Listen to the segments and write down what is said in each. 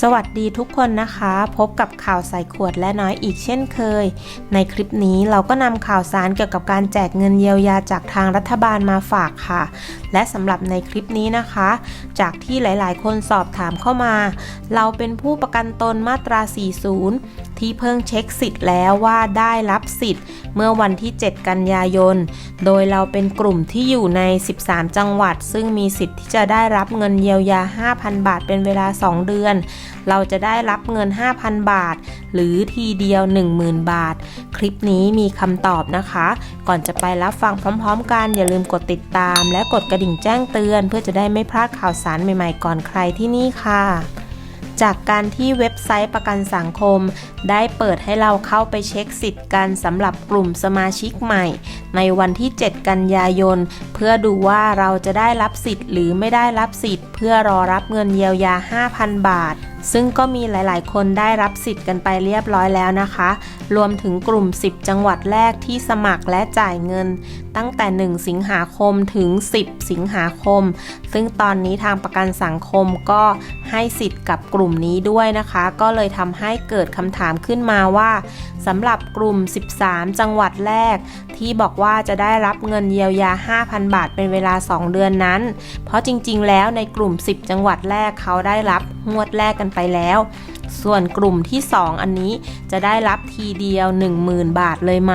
สวัสดีทุกคนนะคะ พบกับข่าวใส่ขวดและน้อยอีกเช่นเคย ในคลิปนี้เราก็นำข่าวสารเกี่ยวกับการแจกเงินเยียวยาจากทางรัฐบาลมาฝากค่ะ และสำหรับในคลิปนี้นะคะ จากที่หลายๆ คนสอบถามเข้ามา เราเป็นผู้ประกันตนมาตรา 40 ที่เพิ่งเช็คสิทธิ์แล้วว่าได้รับสิทธิ์ เมื่อวันที่ 7 กันยายน โดยเราเป็นกลุ่มที่อยู่ใน 13 จังหวัด ซึ่งมีสิทธิ์ที่จะได้รับเงินเยียวยา 5,000 บาทเป็นเวลา 2 เดือนเราจะได้รับเงิน 5,000 บาท หรือทีเดียว 10,000 บาท คลิปนี้มีคำตอบนะคะ ก่อนจะไปรับฟังพร้อมๆ กันอย่าลืมกดติดตาม และกดกระดิ่งแจ้งเตือน เพื่อจะได้ไม่พลาดข่าวสารใหม่ๆ ก่อนใครที่นี่ค่ะจากการที่เว็บไซต์ประกันสังคม ได้เปิดให้เราเข้าไปเช็คสิทธิ์กันสำหรับกลุ่มสมาชิกใหม่ ในวันที่ 7 กันยายน เพื่อดูว่าเราจะได้รับสิทธิ์หรือไม่ได้รับสิทธิ์ เพื่อรอรับเงินเยียวยา 5,000 บาท ซึ่งก็มีหลายๆ คนได้รับสิทธิ์กันไปเรียบร้อยแล้วนะคะ รวมถึงกลุ่ม 10 จังหวัดแรกที่สมัครและจ่ายเงิน ตั้งแต่ 1 สิงหาคมถึง 10 สิงหาคม ซึ่งตอนนี้ทางประกันสังคมก็ให้สิทธิ์กับกลุ่มนี้ด้วยนะคะ ก็เลยทำให้เกิดคำถามขึ้นมาว่าสำหรับกลุ่ม 13 จังหวัดแรก ที่บอกว่าจะได้รับเงินเยียวยา 5,000 บาทเป็นเวลา 2 เดือนนั้น เพราะจริง ๆ แล้วในกลุ่ม 10 จังหวัดแรกเขาได้รับ งวดแรกกันไปแล้ว ส่วนกลุ่มที่ 2 อันนี้จะได้รับทีเดียว 10,000 บาทเลยไหม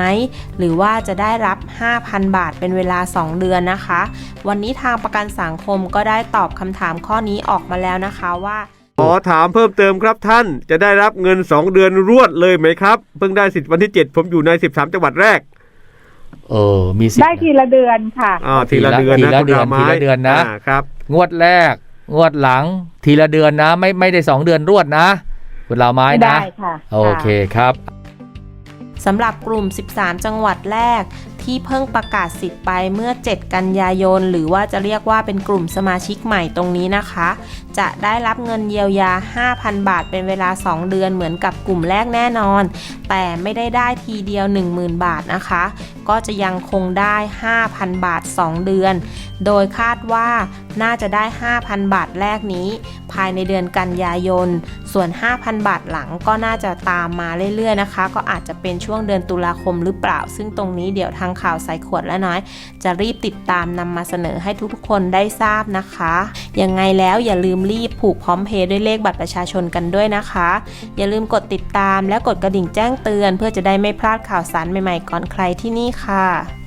หรือว่าจะได้รับ 5,000 บาทเป็นเวลา 2 เดือนนะคะ วันนี้ทางประกันสังคมก็ได้ตอบคำถามข้อนี้ออกมาแล้วนะคะว่าขอถามเพิ่มเติมครับท่าน จะได้รับเงิน 2 เดือนรวดเลยไหมครับ เพิ่งได้สิทธิ์วันที่ 7 ผมอยู่ใน 13 จังหวัดแรกเออมีสิทธิ์ได้ทีละเดือนค่ะอ่าทีละเดือนทีนะละคุณเดือนดาวไม้ทีละเดือนนะาครับ งวดแรก งวดหลังทีละเดือนนะ ไม่ไม่ได้สองเดือนรวดนะคุณลาวไม้นะ ได้ค่ะโอเคครับสำหรับกลุ่ม 13 จังหวัดแรก ที่เพิ่งประกาศสิทธิ์ไปเมื่อ 7 กันยายน หรือว่าจะเรียกว่าเป็นกลุ่มสมาชิกใหม่ตรงนี้นะคะ จะได้รับเงินเยียวยา 5,000 บาทเป็นเวลา 2 เดือนเหมือนกับกลุ่มแรกแน่นอน แต่ไม่ได้ได้ทีเดียว 10,000 บาทนะคะก็จะยังคงได้ 5,000 บาท 2 เดือน โดยคาดว่าน่าจะได้ 5,000 บาทแรกนี้ ภายในเดือนกันยายน ส่วน 5,000 บาทหลังก็น่าจะตามมาเรื่อยๆนะคะ ก็อาจจะเป็นช่วงเดือนตุลาคมหรือเปล่า ซึ่งตรงนี้เดี๋ยวทางข่าวใส่ขวดและน้อย จะรีบติดตามนำมาเสนอให้ทุกๆคนได้ทราบนะคะยังไงแล้วอย่าลืมรีบผูกพร้อมเพย์ด้วยเลขบัตรประชาชนกันด้วยนะคะ อย่าลืมกดติดตามและกดกระดิ่งแจ้งเตือน เพื่อจะได้ไม่พลาดข่าวสารใหม่ๆก่อนใครที่นี่ค่ะ